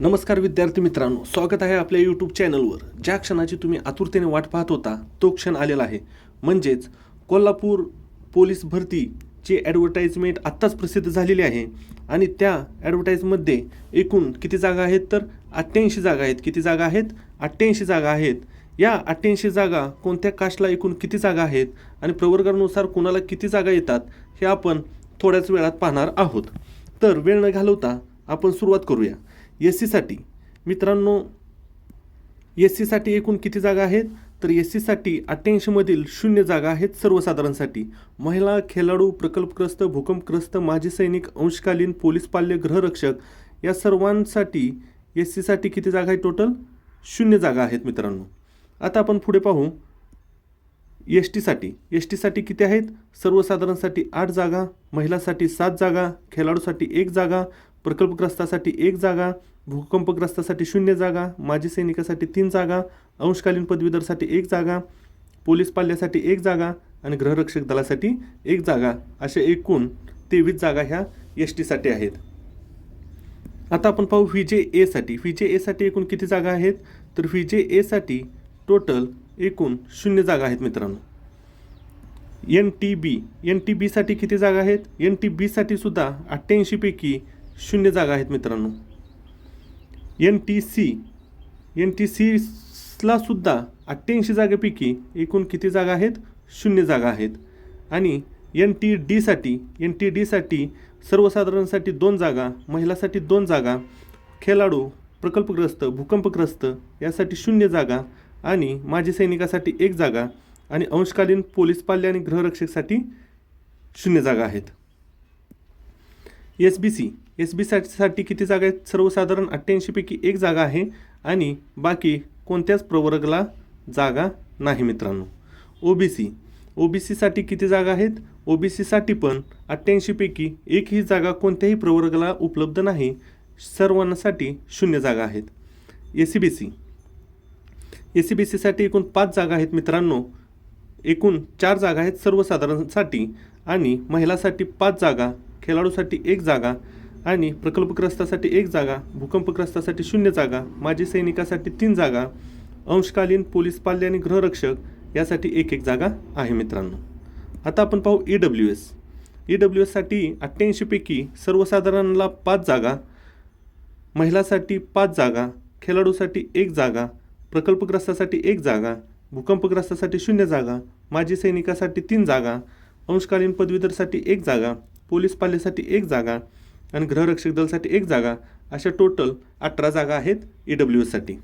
नमस्कार विद्यार्थी मित्रांनो स्वागत आहे आपल्या यूट्यूब चॅनलवर ज्या क्षणाची तुम्ही आतुरतेने वाट पाहत होता तो क्षण आलेला आहे. म्हणजेच कोल्हापूर पोलीस भरतीची ॲडव्हर्टाईजमेंट आत्ताच प्रसिद्ध झालेली आहे आणि त्या ॲडव्हर्टाईजमध्ये एकूण किती जागा आहेत तर अठ्ठ्याऐंशी जागा आहेत. किती जागा आहेत? अठ्ठ्याऐंशी जागा आहेत. या अठ्ठ्याऐंशी जागा कोणत्या कास्टला एकूण किती जागा आहेत आणि प्रवर्गानुसार कोणाला किती जागा येतात हे आपण थोड्याच वेळात पाहणार आहोत. तर वेळ न घालवता आपण सुरुवात करूया. एस सीसाठी. मित्रांनो एस सीसाठी एकूण किती जागा आहेत? तर एस सीसाठी अठ्ठ्याऐंशीमधील शून्य जागा आहेत सर्वसाधारणसाठी. महिला खेळाडू प्रकल्पग्रस्त भूकंपग्रस्त माजी सैनिक अंशकालीन पोलीस पाल्य गृहरक्षक या सर्वांसाठी एस सीसाठी किती जागा आहेत टोटल शून्य जागा आहेत मित्रांनो. आता आपण पुढे पाहू. एस टीसाठी. एस टीसाठी किती आहेत? सर्वसाधारणसाठी आठ जागा महिलासाठी सात जागा खेळाडूसाठी एक जागा प्रकल्पग्रस्तासाठी एक जागा भूकंपग्रस्तासाठी शून्य जागा माजी सैनिकासाठी तीन जागा अंशकालीन पदवीधरसाठी एक जागा पोलीस पाल्यासाठी एक जागा आणि गृहरक्षक दलासाठी एक जागा अशा एकूण तेवीस जागा ह्या एस टीसाठी आहेत. आता आपण पाहू व्ही जे एसाठी व्ही जे एसाठी एकूण किती जागा आहेत? तर व्ही जे एसाठी टोटल एकूण शून्य जागा आहेत मित्रांनो. N T B. N T बीसाठी किती जागा आहेत? एन टी बीसाठी सुद्धा अठ्ठ्याऐंशीपैकी शून्य जागा आहेत मित्रांनो. N T C N T सीला सुद्धा अठ्ठ्याऐंशी जागेपैकी एकूण किती जागा आहेत? शून्य जागा आहेत. आणि एन टी डीसाठी एन टी डीसाठी सर्वसाधारणसाठी दोन जागा महिलासाठी दोन जागा खेळाडू प्रकल्पग्रस्त भूकंपग्रस्त यासाठी शून्य जागा आणि माजी सैनिकासाठी एक जागा आणि अंशकालीन पोलीस पाल्य आणि गृहरक्षकसाठी शून्य जागा आहेत. S B C S B साठी किती जागा आहेत? सर्वसाधारण अठ्ठ्याऐंशीपैकी एक जागा आहे आणि बाकी कोणत्याच प्रवर्गला जागा नाही मित्रांनो. O B C O B सीसाठी किती जागा आहेत? ओ बी सीसाठी पण अठ्ठ्याऐंशीपैकी एकही जागा कोणत्याही प्रवर्गाला उपलब्ध नाही. सर्वांसाठी शून्य जागा आहेत. A C B C A C B सीसाठी एकूण पाच जागा आहेत मित्रांनो. एकूण चार जागा आहेत सर्वसाधारणसाठी आणि महिलासाठी पाच जागा खेळाडूसाठी एक जागा आणि प्रकल्पग्रस्तासाठी एक जागा भूकंपग्रस्तासाठी शून्य जागा माजी सैनिकासाठी तीन जागा अंशकालीन पोलीस पाल्य आणि गृहरक्षक यासाठी एक एक जागा आहे मित्रांनो. आता आपण पाहू E W S E W एससाठी अठ्ठ्याऐंशीपैकी सर्वसाधारणला पाच जागा महिलासाठी पाच जागा खेळाडूसाठी एक जागा प्रकल्पग्रस्तासाठी एक जागा भूकंपग्रस्तासाठी शून्य जागा माजी सैनिकासाठी तीन जागा अंशकालीन पदवीधरसाठी एक जागा पोलीस पाल्यासाठी एक जागा आणि गृहरक्षक दलासाठी एक जागा अशा टोटल अठरा जागा आहेत ई डब्ल्यू एससाठी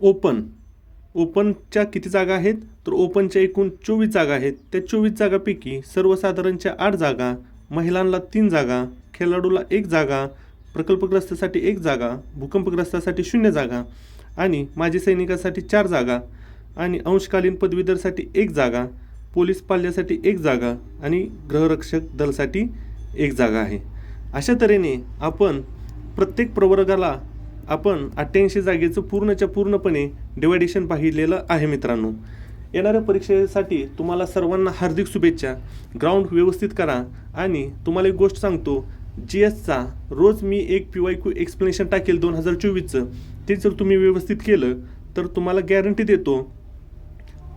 ओपन ओपनच्या किती जागा आहेत? तर ओपनच्या एकूण चोवीस जागा आहेत. त्या चोवीस जागापैकी सर्वसाधारणच्या आठ जागा महिलांना तीन जागा खेळाडूला एक जागा प्रकल्पग्रस्तासाठी एक जागा भूकंपग्रस्तासाठी शून्य जागा आणि माजी सैनिकासाठी चार जागा आणि अंशकालीन पदवीधरसाठी एक जागा पोलीस पाल्यासाठी एक जागा आणि गृहरक्षक दलासाठी एक जागा आहे. अशा तऱ्हेने आपण प्रत्येक प्रवर्गाला आपण अठ्ठ्याऐंशी जागेचं पूर्णच्या पूर्णपणे डिवायडेशन पाहिलेलं आहे मित्रांनो. येणाऱ्या परीक्षेसाठी तुम्हाला सर्वांना हार्दिक शुभेच्छा. ग्राउंड व्यवस्थित करा आणि तुम्हाला एक गोष्ट सांगतो. जी एसचा रोज मी एक पी वाय क्यू एक्सप्लेनेशन टाकेल दोन हजार चोवीसचं. ते जर तुम्ही व्यवस्थित केलं तर तुम्हाला गॅरंटी देतो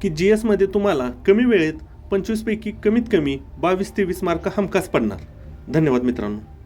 की जी एसमध्ये तुम्हाला कमी वेळेत पंचवीसपैकी कमीत कमी बावीस ते वीस मार्क हमखास पडणार. धन्यवाद मित्रांनो.